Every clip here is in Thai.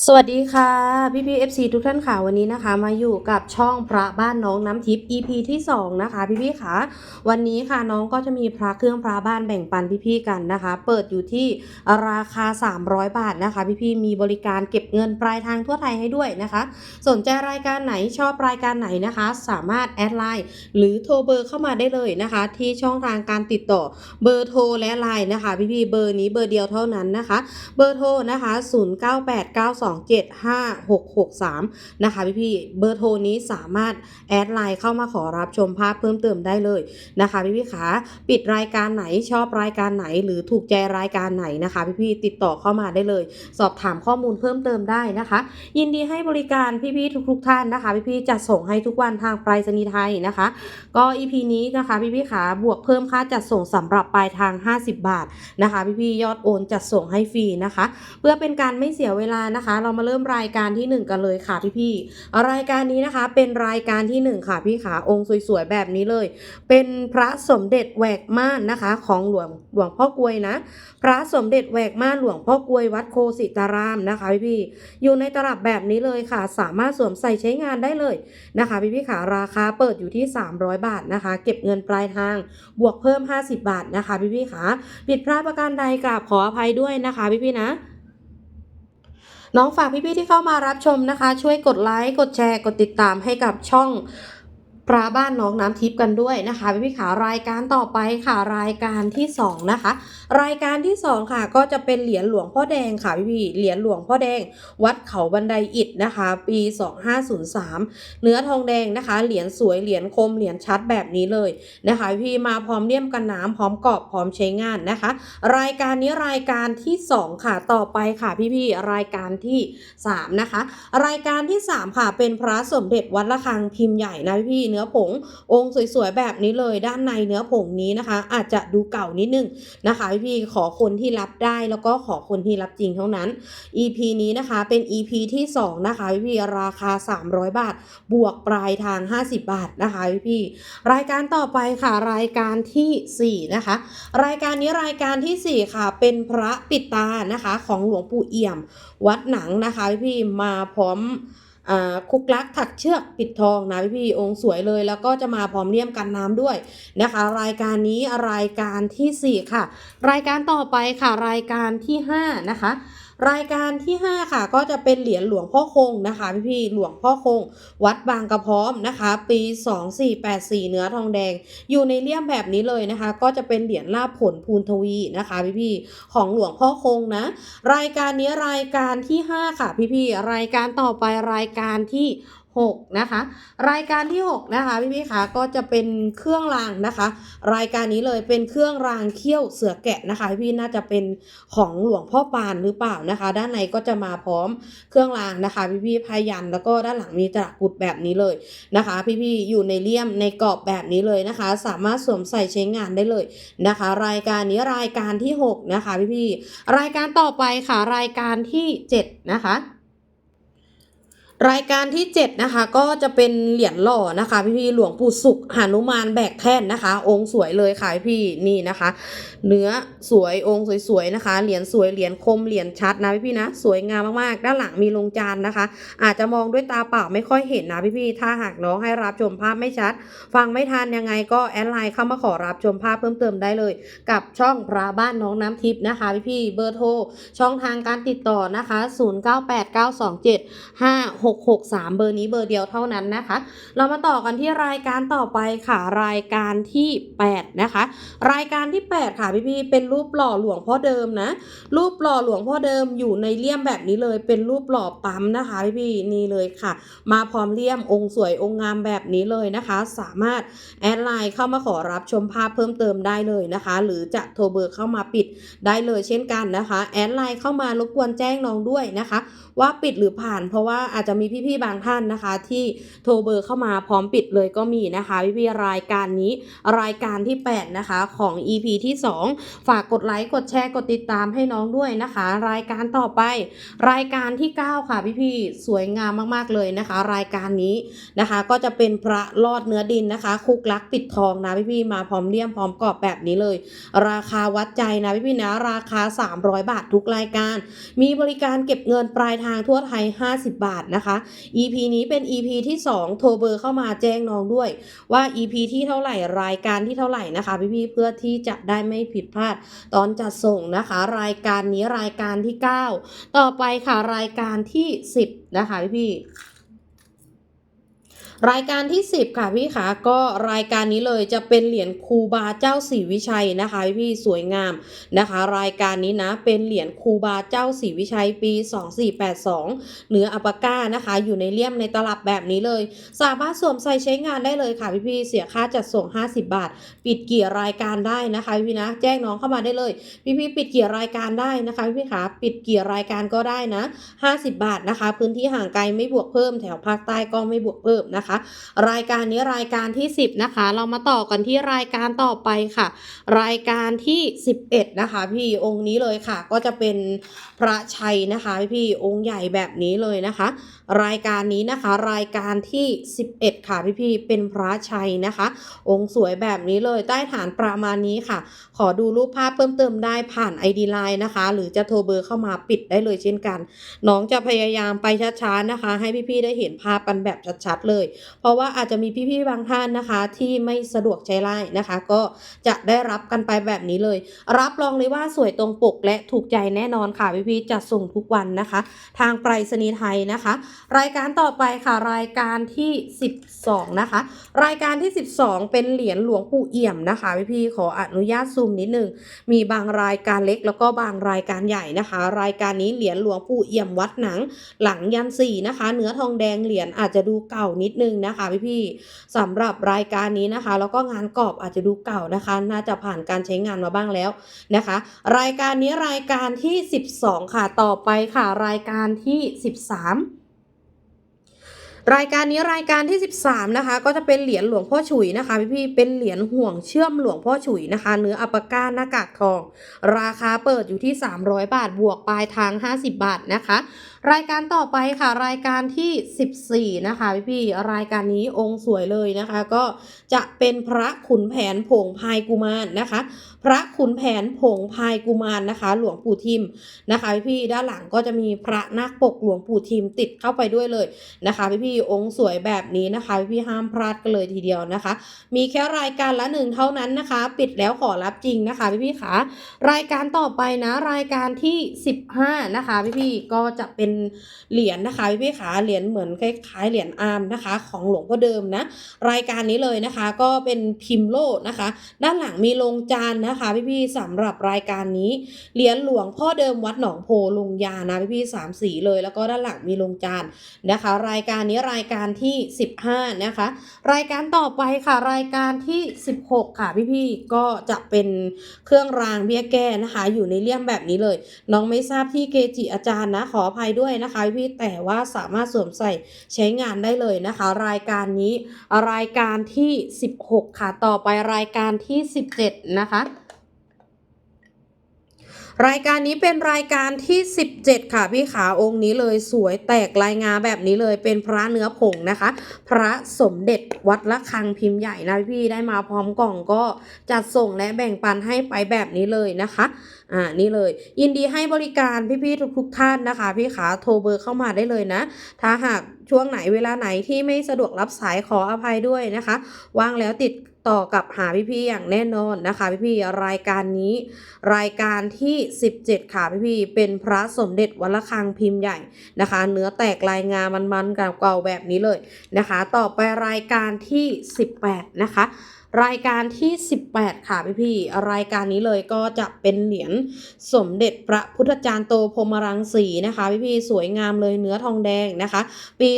สวัสดีค่ะพี่พี่เอฟซีทุกท่านค่ะวันนี้นะคะ มาอยู่กับช่องพระบ้านน้องน้ำทิพย์ EP ที่2นะคะพี่พี่ค่ะวันนี้ค่ะน้องก็จะมีพระเครื่องพระบ้านแบ่งปันพี่ๆกันนะคะ เปิดอยู่ที่ราคา 300 บาทนะคะ พี่ๆมีบริการเก็บเงินปลายทางทั่วไทยให้ด้วยนะคะ สนใจรายการไหนชอบรายการไหนนะคะ สามารถแอดไลน์หรือโทรเบอร์เข้ามาได้เลยนะคะ ที่ช่องทางการติดต่อเบอร์โทรและไลน์นะคะ พี่ๆเบอร์นี้เบอร์เดียวเท่านั้นนะคะ เบอร์โทรนะคะ09275663 นะคะพี่พี่ๆเบอร์โทรนี้สามารถแอดไลน์เข้ามาขอรับชมภาพเพิ่มเติมได้เลยนะคะพี่พี่ๆขาปิดรายการไหนชอบรายการไหน หรือถูกใจรายการไหนนะคะพี่พี่ๆติดต่อเข้ามาได้เลย สอบถามข้อมูลเพิ่มเติมได้นะคะ ยินดีให้บริการพี่ๆทุก ๆ ท่านนะคะ พี่พี่ๆจัดส่งให้ทุกวันทางไปรษณีย์ไทยนะคะ ก็ EP นี้นะคะพี่พี่ๆขาบวกเพิ่มค่าจัดส่งสำหรับปลายทาง 50 บาทนะคะพี่พี่ๆยอดโอนจัดส่งให้ฟรีนะคะ เพื่อเป็นการไม่เสียเวลานะคะเรามาเริ่มรายการที่ 1 กันเลยค่ะพี่พี่ๆรายการนี้นะคะเป็นรายการที่ 1 ค่ะพี่ขาองค์สวยๆแบบนี้เลย เป็นพระสมเด็จแหวกม่านนะคะ ของหลวงหลวงพ่อกวยนะ พระสมเด็จแหวกม่านหลวงพ่อกวยวัดโคสิตารามนะคะพี่พี่ๆอยู่ในตลับแบบนี้เลยค่ะ สามารถสวมใส่ใช้งานได้เลยนะคะพี่พี่ๆขาราคาเปิดอยู่ที่ 300 บาทนะคะ เก็บเงินปลายทางบวกเพิ่ม 50 บาทนะคะพี่พี่ๆขาผิดพลาดประการใดกราบขออภัยด้วยนะคะพี่พี่ๆนะ น้องฝากพี่ๆที่เข้ามารับชมนะคะ ช่วยกดไลค์กดแชร์กดติดตามให้กับช่อง ปลาบ้านน้องน้ำทิพย์กันด้วยนะคะพี่ๆขารายการต่อไปค่ะรายการที่สองนะคะ รายการที่สองค่ะก็จะเป็นเหรียญหลวงพ่อแดงค่ะพี่ๆเหรียญหลวงพ่อแดง วัดเขาบันไดอิฐนะคะ ปี 2503 เนื้อทองแดงนะคะ เหรียญสวยเหรียญคมเหรียญชัดแบบนี้เลยนะคะพี่มาพร้อมเลี่ยมกันน้ำพร้อมกรอบพร้อมใช้งานนะคะ รายการนี้รายการที่ 2 ค่ะต่อไปค่ะพี่ๆรายการที่ 3 นะคะ รายการที่ 3 ค่ะเป็นพระสมเด็จวัดระฆังพิมพ์ใหญ่นะพี่เนื้อผง องค์สวยๆแบบนี้เลยด้านในเนื้อผงนี้นะคะ อาจจะดูเก่านิดนึงนะคะพี่ๆขอคนที่รับได้แล้วก็ขอคนที่รับจริงเท่านั้น EP นี้นะคะเป็น EP ที่ 2 นะคะพี่ๆราคา 300 บาท บวกปลายทาง 50 บาทนะคะพี่ๆรายการต่อไปค่ะรายการทีสี่ 4 นะคะ รายการนี้รายการทีสี่ 4 ค่ะ เป็นพระปิดตานะคะ ของหลวงปู่เอี่ยม วัดหนังนะคะพี่ๆมาพร้อม คุกลักถักเชือกปิดทองนะพี่ๆองค์สวยเลย แล้วก็จะมาพร้อมเลี่ยมกันน้ำด้วยนะคะ รายการนี้รายการทีสี่ 4 ค่ะ รายการต่อไปค่ะรายการที่ 5 นะคะ รายการที่ 5 ค่ะก็จะเป็นเหรียญหลวงพ่อคงนะคะพี่พี่หลวงพ่อคง วัดบางกระพร้อมนะคะ ปี 2484 เนื้อทองแดง อยู่ในเลี่ยมแบบนี้เลยนะคะ ก็จะเป็นเหรียญลาบผลภูนทวีนะคะพี่พี่ของหลวงพ่อคงนะ รายการนี้รายการที่ 5 ค่ะพี่พี่รายการต่อไปรายการที่ 6 นะคะ รายการที่ 6 นะคะ พี่ๆคะก็จะเป็นเครื่องรางนะคะ รายการนี้เลยเป็นเครื่องรางเขี้ยวเสือแกะนะคะ พี่น่าจะเป็นของหลวงพ่อปานหรือเปล่านะคะ ด้านในก็จะมาพร้อมเครื่องรางนะคะ พี่ๆพายันแล้วก็ด้านหลังมีตะกุดแบบนี้เลยนะคะ พี่ๆอยู่ในเลี่ยมในกรอบแบบนี้เลยนะคะ สามารถสวมใส่ใช้งานได้เลยนะคะ รายการนี้รายการที่ 6 นะคะ พี่ๆรายการต่อไปค่ะรายการที่ 7 นะคะ รายการที่ 7 นะคะ ก็จะเป็นเหรียญหล่อนะคะ พี่พี่ๆหลวงปู่สุขหานุมานแบกแท่นนะคะ องค์สวยเลยค่ะพี่นี่นะคะ เนื้อสวยองค์สวยๆนะคะ เหรียญสวยเหรียญคมเหรียญชัดนะพี่พี่ๆนะสวยงามมากๆ ด้านหลังมีลงจานนะคะ อาจจะมองด้วยตาเปล่าไม่ค่อยเห็นนะพี่พี่ๆถ้าหากน้องให้รับชมภาพไม่ชัด ฟังไม่ทันยังไงก็แอดไลน์เข้ามาขอรับชมภาพเพิ่มเติมได้เลย กับช่องพระบ้านน้องน้ำทิพย์นะคะพี่พี่ๆเบอร์โทรช่องทางการติดต่อนะคะ 09892756 663 เบอร์นี้เบอร์เดียวเท่านั้นนะคะ เรามาต่อกันที่รายการต่อไปค่ะ รายการที่ 8 นะคะ รายการที่ 8 ค่ะพี่ๆเป็นรูปหล่อหลวงพ่อเดิมนะ รูปหล่อหลวงพ่อเดิมอยู่ในเลี่ยมแบบนี้เลย เป็นรูปหล่อปั๊มนะคะพี่ๆนี่เลยค่ะ มาพร้อมเลี่ยมองค์สวยองค์งามแบบนี้เลยนะคะ สามารถแอดไลน์เข้ามาขอรับชมภาพเพิ่มเติมได้เลยนะคะ หรือจะโทรเบอร์เข้ามาปิดได้เลยเช่นกันนะคะ แอดไลน์เข้ามารบกวนแจ้งน้องด้วยนะคะ ว่าปิดหรือผ่านเพราะว่าอาจจะมีมีพี่ๆบางท่านนะคะ ที่โทรเบอร์เข้ามาพร้อมปิดเลยก็มีนะคะพี่ๆรายการนี้รายการที่ 8 นะคะของ EP ที่ 2 ฝากกดไลค์กดแชร์กดติดตามให้น้องด้วยนะคะ รายการต่อไป รายการที่ 9 ค่ะพี่ๆสวยงามมากๆเลยนะคะ รายการนี้นะคะ ก็จะเป็นพระลอดเนื้อดินนะคะ คุกลักปิดทองนะพี่ๆมาพร้อมเลี่ยมพร้อมกรอบแบบนี้เลย ราคาวัดใจนะพี่ๆนะราคา 300 บาททุกรายการ มีบริการเก็บเงินปลายทางทั่วไทย 50 บาทนะคะ EP นี้เป็น EP ที่ 2 โทรเบอร์เข้ามาแจ้งน้องด้วย ว่า EP ที่เท่าไหร่รายการที่เท่าไหร่นะคะพี่ๆเพื่อที่จะได้ไม่ผิดพลาด ตอนจัดส่งนะคะ รายการนี้รายการที่ 9 ต่อไปค่ะรายการที่ 10 นะคะพี่ๆ รายการที่ 10 ค่ะพี่คะก็รายการนี้เลยจะเป็นเหรียญครูบาเจ้าศรีวิชัยนะคะพี่สวยงามนะคะ รายการนี้นะเป็นเหรียญครูบาเจ้าศรีวิชัยปี 2482เนื้ออัปปาก้านะคะ อยู่ในเลี่ยมในตลับแบบนี้เลย สามารถสวมใส่ใช้งานได้เลยค่ะพี่ๆเสียค่าจัดส่ง 50 บาท ปิดเกี่ยรายการได้นะคะพี่นะแจ้งน้องเข้ามาได้เลย พี่ๆปิดเกี่ยรายการได้นะคะพี่ขาปิดเกี่ยรายการก็ได้นะ 50 บาทนะคะ พื้นที่ห่างไกลไม่บวกเพิ่มแถวภาคใต้ก็ไม่บวกเพิ่มนะคะรายการนี้รายการที่ 10 นะคะ เรามาต่อกันที่รายการต่อไปค่ะ รายการที่ 11 นะคะ พี่องค์นี้เลยค่ะ ก็จะเป็นพระชัยนะคะ พี่องค์ใหญ่แบบนี้เลยนะคะรายการนี้นะคะ รายการที่ 11 ค่ะพี่พี่เป็นพระชัยนะคะ องค์สวยแบบนี้เลยใต้ฐานประมาณนี้ค่ะ ขอดูรูปภาพเพิ่มเติมได้ผ่าน ID Line นะคะ หรือจะโทรเบอร์เข้ามาปิดได้เลยเช่นกัน น้องจะพยายามไปช้าๆนะคะ ให้พี่ๆได้เห็นภาพกันแบบชัดๆเลย เพราะว่าอาจจะมีพี่ๆบางท่านนะคะ ที่ไม่สะดวกใช้ไลน์นะคะ ก็จะได้รับกันไปแบบนี้เลย รับรองเลยว่าสวยตรงปกและถูกใจแน่นอนค่ะพี่ๆจัดส่งทุกวันนะคะ ทางไปรษณีย์ไทยนะคะรายการต่อไปค่ะรายการที่ 12 นะคะ รายการที่ 12 เป็นเหรียญหลวงปู่เอี่ยมนะคะพี่ๆขออนุญาตซูมนิดนึงมีบางรายการเล็กแล้วก็บางรายการใหญ่นะคะ รายการนี้เหรียญหลวงปู่เอี่ยมวัดหนัง หลังยันสี่นะคะ เนื้อทองแดงเหรียญอาจจะดูเก่านิดนึงนะคะพี่ๆสำหรับรายการนี้นะคะ แล้วก็งานกรอบอาจจะดูเก่านะคะ น่าจะผ่านการใช้งานมาบ้างแล้วนะคะ รายการนี้รายการที่ 12 ค่ะต่อไปค่ะรายการที่ 13 รายการนี้รายการที่ 13 นะคะ ก็จะเป็นเหรียญหลวงพ่อฉุยนะคะพี่ๆเป็นเหรียญห่วงเชื่อมหลวงพ่อฉุยนะคะ เนื้ออัปปาก้าหน้ากากทอง ราคาเปิดอยู่ที่ 300 บาทบวกปลายทาง 50 บาทนะคะ รายการต่อไปค่ะ รายการที่ 14 นะคะพี่ๆรายการนี้องค์สวยเลยนะคะ ก็จะเป็นพระขุนแผนผงพายกุมารนะคะ พระขุนแผนผงพายกุมารนะคะ หลวงปู่ทิมนะคะพี่ด้านหลังก็จะมีพระนาคปกหลวงปู่ทิมติดเข้าไปด้วยเลยนะคะพี่ๆองค์สวยแบบนี้นะคะพี่ๆห้ามพลาดกันเลยทีเดียวนะคะ มีแค่รายการละหนึ่งเท่านั้นนะคะ ปิดแล้วขอรับจริงนะคะพี่ๆขารายการต่อไปนะรายการที่ 15 นะคะพี่ๆก็จะเป็นเหรียญนะคะพี่ๆขาเหรียญเหมือนคล้ายๆเหรียญอาร์มนะคะ ของหลวงพ่อเดิมนะรายการนี้เลยนะคะก็เป็นพิมพ์โลนะคะ ด้านหลังมีลงจานนะะคะพี่ๆสำหรับรายการนี้เหรียญหลวงพ่อเดิมวัดหนองโพลงยานะพี่ๆสามสีเลยแล้วก็ด้านหลังมีลงจานนะคะ รายการนี้รายการที่ 15 นะคะ รายการต่อไปค่ะรายการที่ 16 ค่ะพี่ๆก็จะเป็นเครื่องรางเบี้ยแก้นะคะ อยู่ในเลี่ยมแบบนี้เลย น้องไม่ทราบที่เกจิอาจารย์นะขออภัยด้วยนะคะพี่แต่ว่าสามารถสวมใส่ใช้งานได้เลยนะคะ รายการนี้รายการที่ 16 ค่ะต่อไปรายการที่ 17 นะคะ รายการนี้เป็นรายการที่ 17 ค่ะพี่ขาองค์นี้เลยสวยแตกลายงาแบบนี้เลยเป็นพระเนื้อผงนะคะ พระสมเด็จวัดละคังพิมพ์ใหญ่นะพี่ได้มาพร้อมกล่องก็จัดส่งและแบ่งปันให้ไปแบบนี้เลยนะคะอ่านี่เลย ยินดีให้บริการพี่ๆทุกๆท่านนะคะ พี่ขาโทรเบอร์เข้ามาได้เลยนะ ถ้าหากช่วงไหนเวลาไหนที่ไม่สะดวกรับสายขออภัยด้วยนะคะ ว่างแล้วติด ต่อกับหาพี่ๆอย่างแน่นอนนะคะพี่ๆรายการนี้ รายการที่ 17 ค่ะพี่ๆเป็นพระสมเด็จวัลคังพิมพ์ใหญ่นะคะ เนื้อแตกลายงามันๆกับเก่าแบบนี้เลยนะคะ ต่อไปรายการที่ 18 นะคะ รายการที่ 18 ค่ะพี่พี่รายการนี้เลยก็จะเป็นเหรียญสมเด็จพระพุทธจารย์โตพรหมรังสีนะคะพี่พี่สวยงามเลยเนื้อทองแดงนะคะ ปี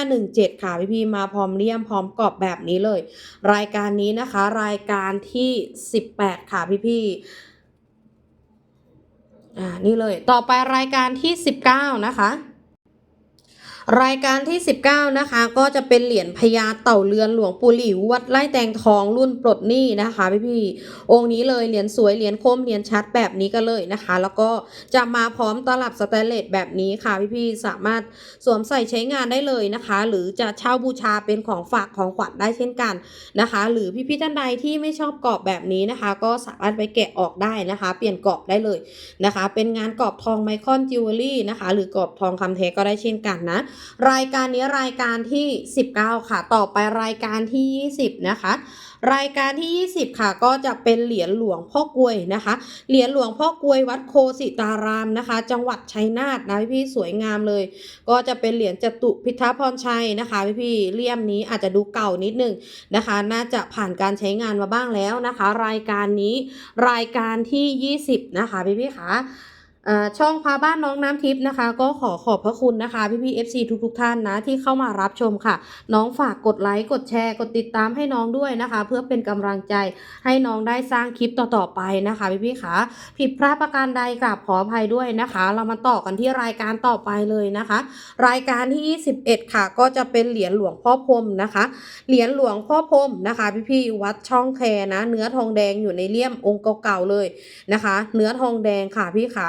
2517 ค่ะพี่พี่มาพร้อมเลี่ยมพร้อมกรอบแบบนี้เลย รายการนี้นะคะ รายการที่ 18 ค่ะพี่พี่อ่านี่เลยต่อไปรายการที่ 19 นะคะ รายการที่ 19 นะคะ ก็จะเป็นเหรียญพญาเต่าเรือนหลวงปู่หลิว วัดไร่แตงทองรุ่นปลดหนี้นะคะพี่พี่องค์นี้เลยเหรียญสวยเหรียญคมเหรียญชัดแบบนี้กันเลยนะคะ แล้วก็จะมาพร้อมตลับสแตนเลสแบบนี้ค่ะพี่พี่สามารถสวมใส่ใช้งานได้เลยนะคะ หรือจะเช่าบูชาเป็นของฝากของขวัญได้เช่นกันนะคะ หรือพี่พี่ท่านใดที่ไม่ชอบกรอบแบบนี้นะคะ ก็สามารถไปแกะออกได้นะคะ เปลี่ยนกรอบได้เลยนะคะ เป็นงานกรอบทองไมคอนจิวเวลรี่นะคะ หรือกรอบทองคำแท้ก็ได้เช่นกันนะรายการนี้รายการที่ 19 ค่ะ ต่อไปรายการที่ 20 นะคะ รายการที่ 20 ค่ะ ก็จะเป็นเหรียญหลวงพ่อกลวยนะคะ เหรียญหลวงพ่อกลวยวัดโคสิตารามนะคะ จังหวัดชัยนาทนะพี่ๆสวยงามเลย ก็จะเป็นเหรียญจตุพิทัพรชัยนะคะพี่ๆเลี่ยมนี้อาจจะดูเก่านิดนึงนะคะ น่าจะผ่านการใช้งานมาบ้างแล้วนะคะ รายการนี้รายการที่ 20 นะคะพี่ๆค่ะ ช่องพาบ้านน้องน้ำทิพย์นะคะ ก็ขอขอบพระคุณนะคะ พี่พี่เอฟซีทุกๆท่านนะ ที่เข้ามารับชมค่ะ น้องฝากกดไลค์กดแชร์กดติดตามให้น้องด้วยนะคะ เพื่อเป็นกำลังใจให้น้องได้สร้างคลิปต่อๆไปนะคะ พี่พี่คะผิดพลาดประการใดกราบขออภัยด้วยนะคะ เรามาต่อกันที่รายการต่อไปเลยนะคะ รายการที่ 21 ค่ะ ก็จะเป็นเหรียญหลวงพ่อพรมนะคะ เหรียญหลวงพ่อพรมนะคะ พี่พี่วัดช่องแคนะ เนื้อทองแดงอยู่ในเลี่ยมองค์เก่าๆเลยนะคะ เนื้อทองแดงค่ะพี่ขา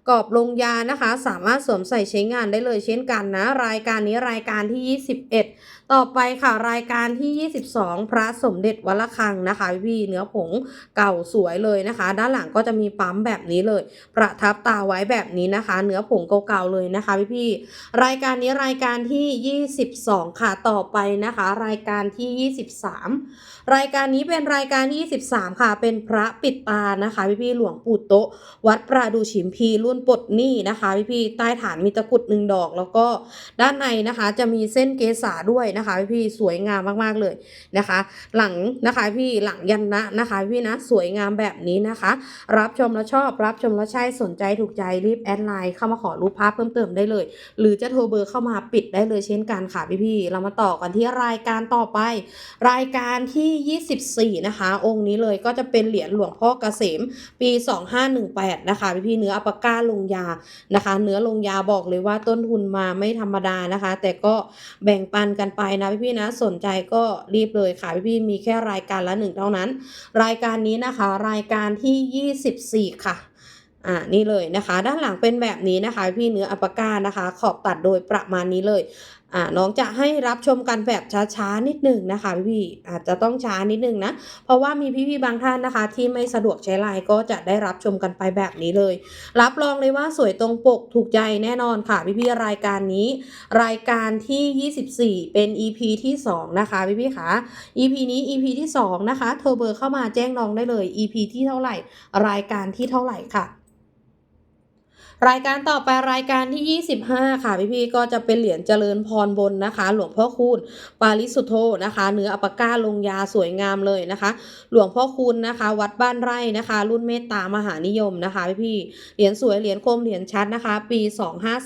กรอบลงยานะคะ สามารถสวมใส่ใช้งานได้เลยเช่นกันนะ รายการนี้รายการที่ 21 ต่อไปค่ะรายการที่ 22 พระสมเด็จวัดระฆังนะคะพี่ๆเนื้อผงเก่าสวยเลยนะคะ ด้านหลังก็จะมีปั๊มแบบนี้เลย ประทับตาไว้แบบนี้นะคะ เนื้อผงเก่าๆเลยนะคะพี่พี่ๆรายการนี้รายการที่ 22 ค่ะต่อไปนะคะ รายการที่ 23 รายการนี้เป็นรายการที่ 23 ค่ะเป็นพระปิดตานะคะพี่พี่ๆหลวงปู่โตวัดประดูฉิมพีรุ่นปลดหนี้นะคะพี่พี่ๆใต้ฐานมีตะกุดหนึ่งดอก แล้วก็ด้านในนะคะจะมีเส้นเกษาด้วยนะคะพี่พี่ๆสวยงามมากๆเลยนะคะ หลังนะคะพี่หลังยันนะนะคะพี่นะสวยงามแบบนี้นะคะ รับชมแล้วชอบรับชมแล้วใช่สนใจถูกใจรีบแอดไลน์เข้ามาขอรูปภาพเพิ่มเติมได้เลย หรือจะโทรเบอร์เข้ามาปิดได้เลยเช่นกันค่ะพี่ๆเรามาต่อกันที่รายการต่อไป รายการที่ 24 นะคะ องค์นี้เลยก็จะเป็นเหรียญหลวงพ่อเกษมปี 2518 นะคะพี่พี่ๆเนื้ออัปกาลงยานะคะ เนื้อลงยาบอกเลยว่าต้นทุนมาไม่ธรรมดานะคะ แต่ก็แบ่งปันกันไปนะพี่ๆนะสนใจก็รีบเลยค่ะพี่ๆมีแค่รายการละหนึ่งเท่านั้น รายการนี้นะคะ รายการที่ 24 ค่ะอ่านี่เลยนะคะ ด้านหลังเป็นแบบนี้นะคะ พี่เนื้ออัปกานะคะ ขอบตัดโดยประมาณนี้เลย น้องจะให้รับชมกันแบบช้าๆนิดหนึ่งนะคะพี่ๆอาจจะต้องช้านิดหนึ่งนะ เพราะว่ามีพี่ๆบางท่านนะคะ ที่ไม่สะดวกใช้ไลน์ก็จะได้รับชมกันไปแบบนี้เลย รับรองเลยว่าสวยตรงปกถูกใจแน่นอนค่ะพี่ๆรายการนี้ รายการที่ 24 เป็น EP ที่ 2 นะคะพี่ๆค่ะ EP นี้ EP ที่ 2 นะคะโทรเบอร์เข้ามาแจ้งน้องได้เลย EP ที่เท่าไหร่ รายการที่เท่าไหร่ค่ะ รายการต่อไปรายการที่ 25 ค่ะพี่ๆก็จะเป็นเหรียญเจริญพรบนนะคะ หลวงพ่อคูณปาริสุโธนะคะ เนื้ออัปก้าลงยาสวยงามเลยนะคะ หลวงพ่อคูณนะคะ วัดบ้านไร่นะคะ รุ่นเมตตามหานิยมนะคะพี่ๆเหรียญสวยเหรียญคมเหรียญชัดนะคะ ปี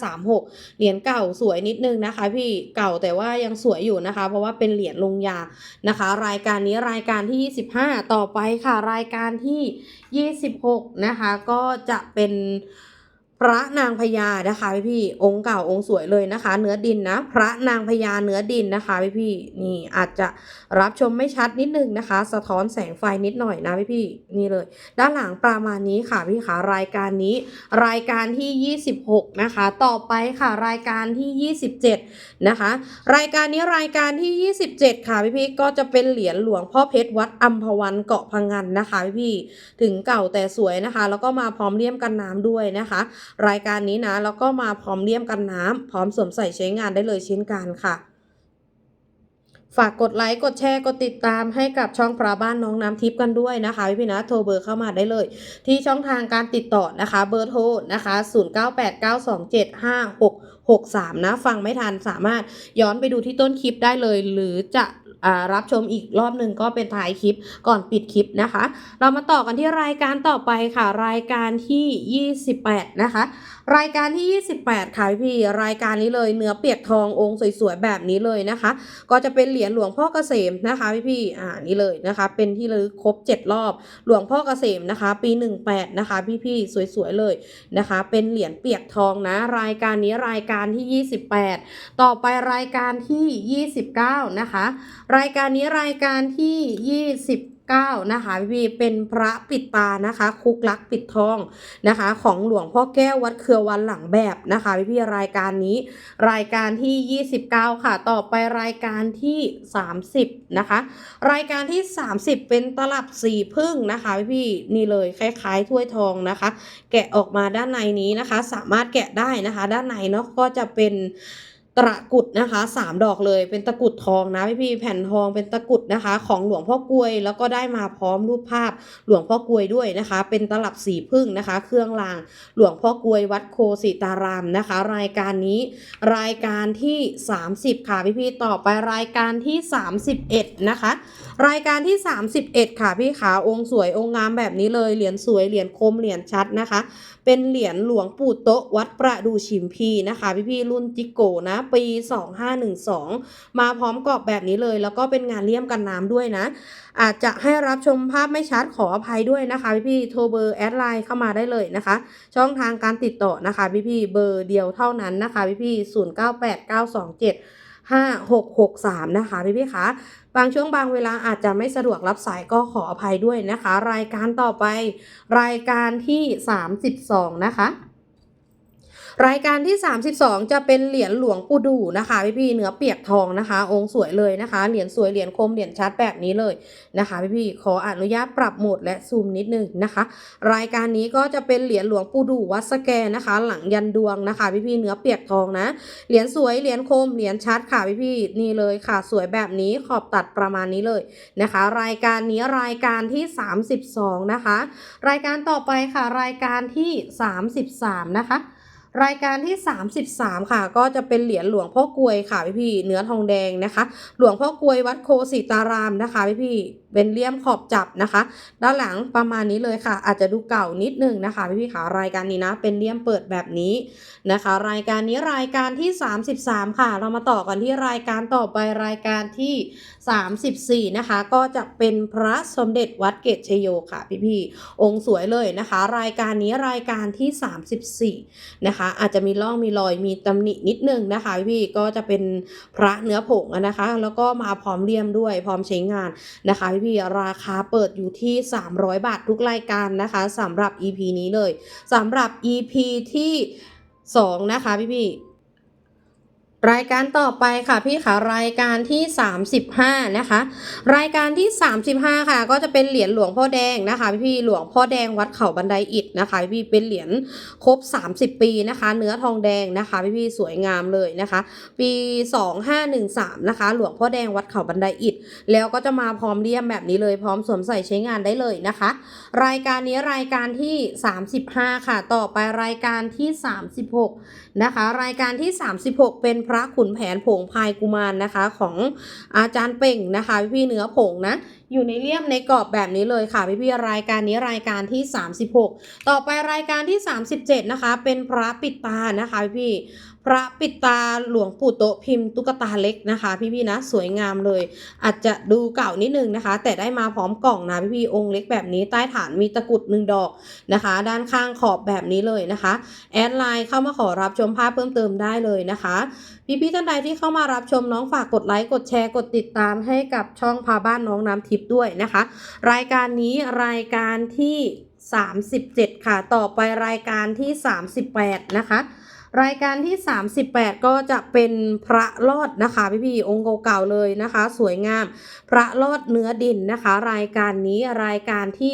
2536 เหรียญเก่าสวยนิดนึงนะคะ พี่เก่าแต่ว่ายังสวยอยู่นะคะ เพราะว่าเป็นเหรียญลงยานะคะ รายการนี้รายการที่ 25 ต่อไปค่ะรายการที่ 26 นะคะก็จะเป็น พระนางพญานะคะพี่พี่องค์เก่าองค์สวยเลยนะคะ เนื้อดินนะ พระนางพญาเนื้อดินนะคะพี่พี่นี่อาจจะรับชมไม่ชัดนิดนึงนะคะ สะท้อนแสงไฟนิดหน่อยนะพี่พี่นี่เลย ด้านหลังประมาณนี้ค่ะพี่ขารายการนี้ รายการที่ 26 นะคะ ต่อไปค่ะรายการที่ 27 นะคะ รายการนี้รายการที่ 27 ค่ะพี่พี่ก็จะเป็นเหรียญหลวงพ่อเพชรวัดอัมพวันเกาะพังงันนะคะพี่พี่ถึงเก่าแต่สวยนะคะ แล้วก็มาพร้อมเลี่ยมกันน้ำด้วยนะคะรายการนี้นะ แล้วก็มาพร้อมเลี่ยมกันน้ำพร้อมสวมใส่ใช้งานได้เลยเช่นกันค่ะฝากกดไลค์ กดแชร์ กดติดตามให้กับช่องพระบ้านน้องน้ำทิพย์กันด้วยนะคะพี่ๆนะโทรเบอร์เข้ามาได้เลย ที่ช่องทางการติดต่อนะคะ เบอร์โทรนะคะ 0989275663 นะ ฟังไม่ทันสามารถย้อนไปดูที่ต้นคลิปได้เลย หรือจะ รับชมอีกรอบหนึ่งก็เป็นท้ายคลิปก่อนปิดคลิปนะคะ เรามาต่อกันที่รายการต่อไปค่ะ รายการที่ 28 นะคะ รายการที่ 28 ค่ะพี่รายการนี้เลยเนื้อเปียกทององค์สวยๆแบบนี้เลยนะคะ ก็จะเป็นเหรียญหลวงพ่อเกษมนะคะพี่พี่อ่านี่เลยนะคะ เป็นที่ระลึกครบ 7 รอบหลวงพ่อเกษมนะคะ ปี 18 นะคะ พี่พี่สวยๆเลยนะคะ เป็นเหรียญเปียกทองนะ รายการนี้รายการที่ 28 ต่อไปรายการที่ 29 นะคะรายการนี้รายการที่ 29 นะคะพี่เป็นพระปิดตานะคะ คุกลักปิดทองนะคะ ของหลวงพ่อแก้ววัดเครือวันหลังแบบนะคะพี่ๆรายการนี้รายการที่ 29 ค่ะ ต่อไปรายการที่ 30 นะคะ รายการที่ 30 เป็นตลับสีพึ่งนะคะพี่ๆนี่เลยคล้ายๆถ้วยทองนะคะ แกะออกมาด้านในนี้นะคะ สามารถแกะได้นะคะ ด้านในเนาะก็จะเป็น ตะกุดนะคะสามดอกเลยเป็นตะกุดทองนะพี่พี่แผ่นทองเป็นตะกุดนะคะ ของหลวงพ่อกลวยแล้วก็ได้มาพร้อมรูปภาพหลวงพ่อกลวยด้วยนะคะ เป็นตลับสีพึ่งนะคะ เครื่องรางหลวงพ่อกลวยวัดโคสิตารามนะคะ รายการนี้รายการที่ 30 ค่ะพี่พี่ต่อไปรายการที่ 31 นะคะ รายการที่ 31 ค่ะพี่ขาองค์สวยองค์งามแบบนี้เลยเหรียญสวยเหรียญคมเหรียญชัดนะคะ เป็นเหรียญหลวงปู่โตะวัดประดูชิมพีนะคะ พี่พี่รุ่นจิโกนะปี 2512 มาพร้อมกรอบแบบนี้เลย แล้วก็เป็นงานเลี่ยมกันน้ำด้วยนะ อาจจะให้รับชมภาพไม่ชัดขออภัยด้วยนะคะพี่พี่ๆโทรเบอร์แอดไลน์เข้ามาได้เลยนะคะ ช่องทางการติดต่อนะคะพี่พี่ๆเบอร์เดียวเท่านั้นนะคะพี่พี่0 9 8 9 2 7 5663 นะคะ พี่พี่คะบางช่วงบางเวลาอาจจะไม่สะดวกรับสายก็ขออภัยด้วยนะคะ รายการต่อไป รายการที่ 32 นะคะ รายการที่ 32 จะเป็นเหรียญหลวงปู่ดูนะคะพี่พี่เนื้อเปียกทองนะคะ องค์สวยเลยนะคะ เหรียญสวยเหรียญคมเหรียญชัดแบบนี้เลยนะคะพี่พี่ขออนุญาตปรับโหมดและซูมนิดนึงนะคะ รายการนี้ก็จะเป็นเหรียญหลวงปู่ดูวัดสแกนะคะ หลังยันดวงนะคะพี่พี่เนื้อเปียกทองนะ เหรียญสวยเหรียญคมเหรียญชัดค่ะพี่พี่นี่เลยค่ะ สวยแบบนี้ขอบตัดประมาณนี้เลยนะคะ รายการนี้รายการที่ 32 นะคะ รายการต่อไปค่ะรายการที่ 33 นะคะ รายการที่ 33 ค่ะ ก็จะเป็นเหรียญหลวงพ่อกลวยค่ะพี่พี่เนื้อทองแดงนะคะ หลวงพ่อกลวยวัดโคสิตารามนะคะพี่พี่เป็นเลี่ยมขอบจับนะคะ ด้านหลังประมาณนี้เลยค่ะ อาจจะดูเก่านิดนึงนะคะพี่พี่ขารายการนี้นะ เป็นเลี่ยมเปิดแบบนี้นะคะ รายการนี้รายการที่ 33 ค่ะ เรามาต่อกันที่รายการต่อไปรายการที่ 34 นะคะ ก็จะเป็นพระสมเด็จวัดเกตชโยค่ะพี่พี่องค์สวยเลยนะคะ รายการนี้รายการที่ 34 นะคะอาจจะมีร่องมีรอยมีตำหนินิดนึงนะคะพี่ก็จะเป็นพระเนื้อผงนะคะ แล้วก็มาพร้อมเลี่ยมด้วยพร้อมใช้งานนะคะพี่ราคาเปิดอยู่ที่ 300 บาททุกรายการนะคะสำหรับ EP นี้เลยสำหรับ EP ที่2นะคะพี่ๆ รายการต่อไปค่ะพี่ค่ะรายการที่ 35 นะคะ รายการที่ 35 ค่ะ ก็จะเป็นเหรียญหลวงพ่อแดงนะคะ พี่หลวงพ่อแดงวัดเขาบันไดอิฐนะคะ พี่เป็นเหรียญครบ 30 ปีนะคะ เนื้อทองแดงนะคะ พี่ๆสวยงามเลยนะคะ ปี 2513 นะคะ หลวงพ่อแดงวัดเขาบันไดอิฐแล้วก็จะมาพร้อมเลี่ยมแบบนี้เลยพร้อมสวมใส่ใช้งานได้เลยนะคะ รายการนี้รายการที่ 35 ค่ะ ต่อไปรายการที่ 36 นะคะ รายการที่ 36 เป็นพระขุนแผนผงพายกุมารนะคะ ของอาจารย์เป่งนะคะพี่เนื้อผงนะอยู่ในเลี่ยมในกรอบแบบนี้เลยค่ะพี่พี่รายการนี้รายการที่ 36 ต่อไปรายการที่ 37 นะคะ เป็นพระปิดตานะคะพี่ พระปิดตาหลวงปู่โตพิมพ์ตุ๊กตาเล็กนะคะ พี่ๆนะสวยงามเลย อาจจะดูเก่านิดนึงนะคะ แต่ได้มาพร้อมกล่องนะพี่ๆองค์เล็กแบบนี้ใต้ฐานมีตะกุดหนึ่งดอกนะคะ ด้านข้างขอบแบบนี้เลยนะคะแอดไลน์เข้ามาขอรับชมภาพเพิ่มเติมได้เลยนะคะพี่ๆท่านใดที่เข้ามารับชมน้องฝากกดไลค์กดแชร์กดติดตามให้กับช่องพาบ้านน้องน้ำทิพย์ด้วยนะคะ รายการนี้รายการที่ 37 ค่ะ ต่อไปรายการที่ 38 นะคะ รายการที่ 38 ก็จะเป็นพระลอดนะคะพี่พี่องค์เก่าๆเลยนะคะ สวยงาม พระลอดเนื้อดินนะคะ รายการนี้รายการที่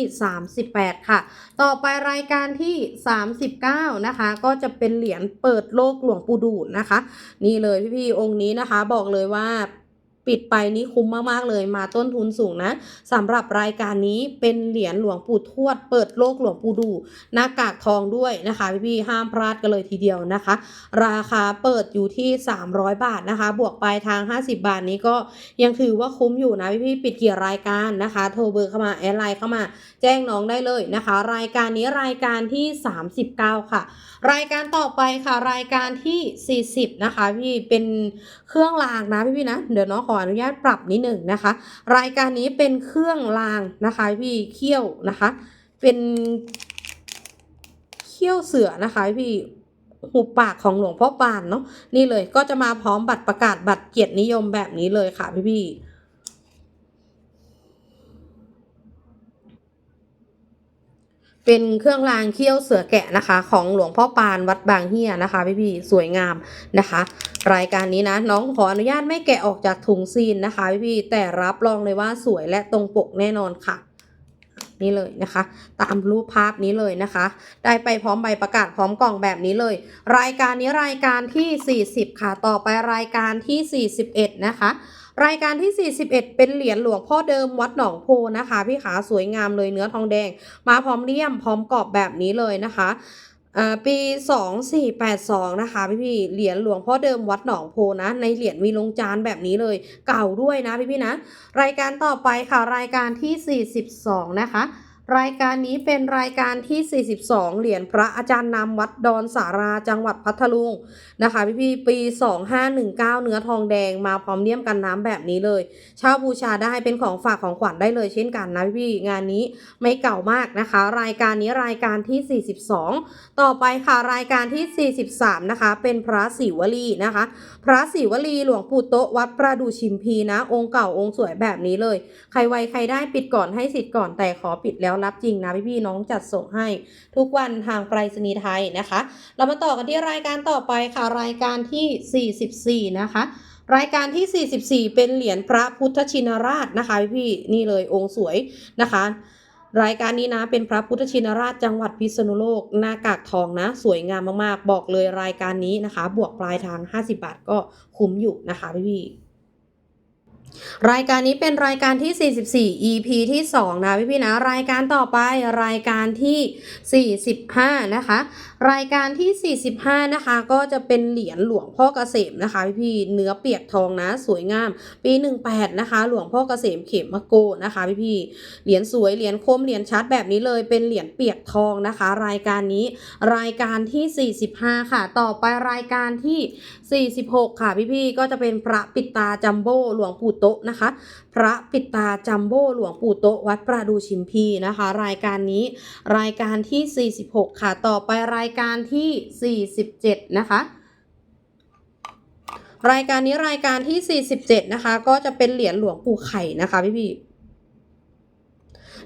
38 ค่ะ ต่อไปรายการที่ 39 นะคะ ก็จะเป็นเหรียญเปิดโลกหลวงปู่ดูดนะคะ นี่เลยพี่พี่องค์นี้นะคะ บอกเลยว่า ปิดไปนี่คุ้มมากๆเลยมาต้นทุนสูงนะสำหรับรายการนี้เป็นเหรียญหลวงปู่ทวด เปิดโลกหลวงปู่ดู หน้ากากทองด้วยนะคะพี่ๆห้ามพลาดกันเลยทีเดียวนะคะ ราคาเปิดอยู่ที่ 300 บาทนะคะ บวกปลายทาง 50 บาทนี้ก็ยังถือว่าคุ้มอยู่นะพี่ๆปิดเกี่ยรายการนะคะ โทรเบอร์เข้ามาแอดไลน์เข้ามาแจ้งน้องได้เลยนะคะ รายการนี้รายการที่ 39 ค่ะ รายการต่อไปค่ะรายการที่ 40 นะคะพี่เป็นเครื่องรางนะพี่ๆนะเดี๋ยวน้องขออนุญาตปรับนิดหนึ่งนะคะ รายการนี้เป็นเครื่องรางนะคะพี่เขี้ยวนะคะ เป็นเขี้ยวเสือนะคะพี่หุบปากของหลวงพ่อปานเนาะนี่เลยก็จะมาพร้อมบัตรประกาศบัตรเกียรตินิยมแบบนี้เลยค่ะพี่พี่ เป็นเครื่องรางเขี้ยวเสือแกะนะคะ ของหลวงพ่อปานวัดบางเฮียนะคะพี่พี่สวยงามนะคะ รายการนี้นะน้องขออนุญาตไม่แกะออกจากถุงซีนนะคะพี่พี่แต่รับรองเลยว่าสวยและตรงปกแน่นอนค่ะ นี่เลยนะคะ ตามรูปภาพนี้เลยนะคะ ได้ไปพร้อมใบประกาศพร้อมกล่องแบบนี้เลย รายการนี้รายการที่ 40 ค่ะ ต่อไปรายการที่ 41 นะคะ รายการที่ 41 เป็นเหรียญหลวงพ่อเดิมวัดหนองโพนะคะ พี่ขาสวยงามเลยเนื้อทองแดง มาพร้อมเลี่ยมพร้อมกรอบแบบนี้เลยนะคะอ่าปี 2482 นะคะพี่พี่ๆเหรียญหลวงพ่อเดิมวัดหนองโพนะ ในเหรียญมีลงจานแบบนี้เลยเก่าด้วยนะพี่พี่ๆนะ รายการต่อไปค่ะรายการที่ 42 นะคะ รายการนี้เป็นรายการที่ 42 เหรียญพระอาจารย์นำวัดดอนสาราจังหวัดพัทลุงนะคะ พี่พี่ๆปี 2519 เนื้อทองแดงมาพร้อมเลี่ยมกันน้ำแบบนี้เลย เช่าบูชาได้เป็นของฝากของขวัญได้เลยเช่นกันนะพี่พี่ๆงานนี้ไม่เก่ามากนะคะ รายการนี้รายการที่ 42 ต่อไปค่ะรายการที่ 43 นะคะ เป็นพระศิวลีนะคะ พระศิวลีหลวงปู่โตวัดประดูชิมพีนะ องค์เก่าองค์สวยแบบนี้เลย ใครไวใครได้ปิดก่อนให้สิทธิ์ก่อนแต่ขอปิดแล้วรับจริงนะพี่พี่ๆน้องจัดส่งให้ทุกวันทางไปรษณีย์ไทยนะคะ เรามาต่อกันที่รายการต่อไปค่ะรายการที่ 44 นะคะรายการที่ 44 เป็นเหรียญพระพุทธชินราชนะคะพี่พี่ๆนี่เลยองค์สวยนะคะ รายการนี้นะเป็นพระพุทธชินราชจังหวัดพิษณุโลกหน้ากากทองนะ สวยงามมากๆ บอกเลยรายการนี้นะคะ บวกปลายทาง 50 บาทก็คุ้มอยู่นะคะพี่พี่ๆ รายการนี้เป็นรายการที่ 44 EP ที่ 2 นะพี่พี่ๆนะ รายการต่อไปรายการที่ 45 นะคะ รายการที่ 45 นะคะ ก็จะเป็นเหรียญหลวงพ่อเกษมนะคะพี่พี่เนื้อเปียกทองนะ สวยงาม ปี 18 นะคะ หลวงพ่อเกษมเขมมะโกนะคะพี่พี่เหรียญสวยเหรียญคมเหรียญชัดแบบนี้เลย เป็นเหรียญเปียกทองนะคะ รายการนี้รายการที่ 45 ค่ะ ต่อไปรายการที่ 46 ค่ะพี่ๆก็จะเป็นพระปิดตาจัมโบ้หลวงปู่โตนะคะ พระปิดตาจัมโบ้หลวงปู่โตวัดประดูชิมพีนะคะ รายการนี้รายการที่ 46 ค่ะ ต่อไปรายการที่ 47 นะคะ รายการนี้รายการที่ 47 นะคะ ก็จะเป็นเหรียญหลวงปู่ไข่นะคะพี่พี่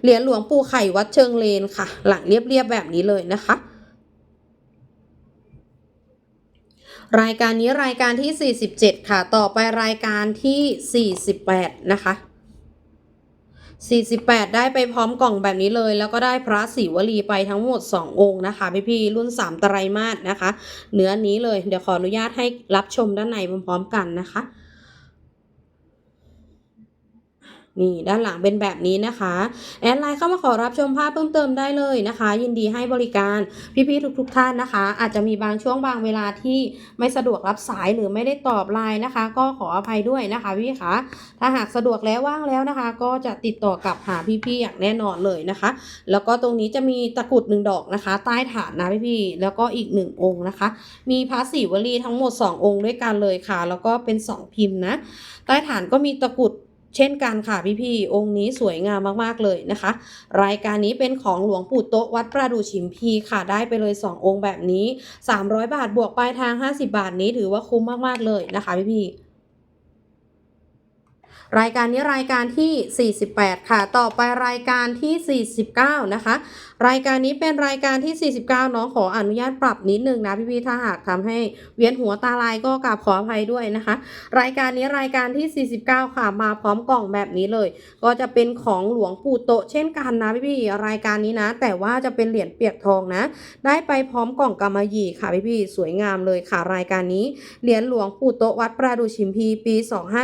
เหรียญหลวงปู่ไข่วัดเชิงเลนค่ะ หลังเรียบๆแบบนี้เลยนะคะ รายการนี้รายการที่ 47 ค่ะ ต่อไปรายการที่ 48 นะคะ 48 ได้ไปพร้อมกล่องแบบนี้เลย แล้วก็ได้พระศิวลีไปทั้งหมด 2 องค์นะคะพี่พี่ๆรุ่น 3 ตรมาสนะคะ เนื้อนี้เลย เดี๋ยวขออนุญาตให้รับชมด้านในพร้อมๆกันนะคะ นี่ด้านหลังเป็นแบบนี้นะคะ แอดไลน์เข้ามาขอรับชมภาพเพิ่มเติมได้เลยนะคะ ยินดีให้บริการพี่ๆทุกๆท่านนะคะ อาจจะมีบางช่วงบางเวลาที่ไม่สะดวกรับสายหรือไม่ได้ตอบไลน์นะคะ ก็ขออภัยด้วยนะคะพี่คะถ้าหากสะดวกแล้วว่างแล้วนะคะ ก็จะติดต่อกลับหาพี่ๆอย่างแน่นอนเลยนะคะ แล้วก็ตรงนี้จะมีตะกรุดหนึ่งดอกนะคะ ใต้ฐานนะพี่ๆแล้วก็อีกหนึ่งองค์นะคะ มีพระศิวลีทั้งหมด 2 องค์ด้วยกันเลยค่ะ แล้วก็เป็น 2 พิมพ์นะใต้ฐานก็มีตะกรุด เช่นกันค่ะพี่ๆองค์นี้สวยงามมากๆเลยนะคะ รายการนี้เป็นของหลวงปู่โตะวัดประดูชิมพีค่ะได้ไปเลย 2 องค์แบบนี้ 300 บาทบวกปลายทาง 50 บาทนี้ถือว่าคุ้มมากๆเลยนะคะพี่รายการนี้รายการที่ 48 ค่ะ ต่อไปรายการที่ 49 นะคะรายการนี้เป็นรายการที่ 49น้องขออนุญาตปรับนิดนึงนะพี่ๆถ้าหากทำให้เวียนหัวตาลายก็กราบขออภัยด้วยนะคะ รายการนี้รายการที่ 49 ค่ะมาพร้อมกล่องแบบนี้เลย ก็จะเป็นของหลวงปู่โตเช่นกันนะพี่ๆรายการนี้นะ แต่ว่าจะเป็นเหรียญเปียกทองนะ ได้ไปพร้อมกล่องกำมะหยี่ค่ะพี่ๆสวยงามเลยค่ะรายการนี้เหรียญหลวงปู่โตวัดประดูชิมพีปี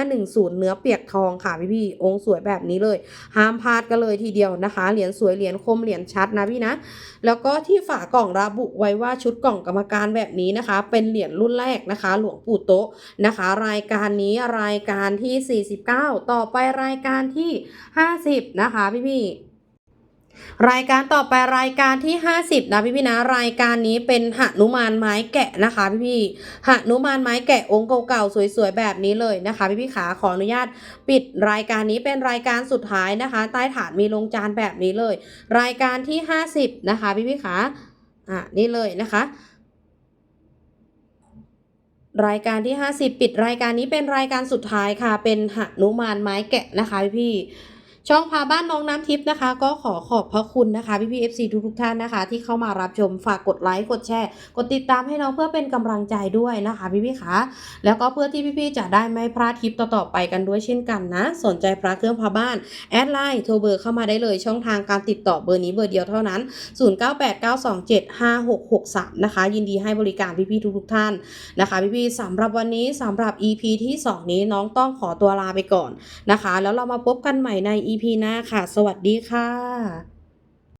2510 เนื้อเปียกทองค่ะพี่ๆองค์สวยแบบนี้เลย ห้ามพลาดกันเลยทีเดียวนะคะเหรียญสวยเหรียญคมเหรียญชัดนะพี่นะ แล้วก็ที่ฝากล่องระบุไว้ว่าชุดกล่องกรรมการแบบนี้นะคะ เป็นเหรียญรุ่นแรกนะคะ หลวงปู่โตะนะคะ รายการนี้รายการที่ 49 ต่อไปรายการที่ 50 นะคะพี่พี่ รายการต่อไปรายการที่ 50 นะพี่พี่นะรายการนี้เป็นหนุมานไม้แกะนะคะพี่พี่หนุมานไม้แกะองค์เก่าๆสวยๆแบบนี้เลยนะคะ พี่พี่ขาขออนุญาตปิดรายการนี้เป็นรายการสุดท้ายนะคะ ใต้ฐานมีลงจานแบบนี้เลย รายการที่ 50 นะคะ พี่พี่ขาอะนี่เลยนะคะรายการที่ 50 ปิดรายการนี้เป็นรายการสุดท้ายค่ะ เป็นหนุมานไม้แกะนะคะพี่พี่ ช่องพาบ้านน้องน้ำทิพย์นะคะ ก็ขอขอบพระคุณนะคะพี่พี่เอฟซีทุกๆท่านนะคะ ที่เข้ามารับชมฝากกดไลค์กดแชร์ กดติดตามให้น้องเพื่อเป็นกำลังใจด้วยนะคะพี่พี่คะแล้วก็เพื่อที่พี่ๆจะได้ไม่พลาดคลิปต่อๆไปกันด้วยเช่นกันนะ สนใจพระเครื่องพาบ้านแอดไลน์โทรเบอร์เข้ามาได้เลยช่องทางการติดต่อเบอร์นี้เบอร์เดียวเท่านั้น 0989275663 นะคะ ยินดีให้บริการพี่ๆทุกๆท่านนะคะพี่ๆสำหรับวันนี้สำหรับ EP ที่ 2 นี้น้องต้องขอตัวลาไปก่อนนะคะ แล้วเรามาพบกันใหม่ใน EP หน้าค่ะ สวัสดีค่ะ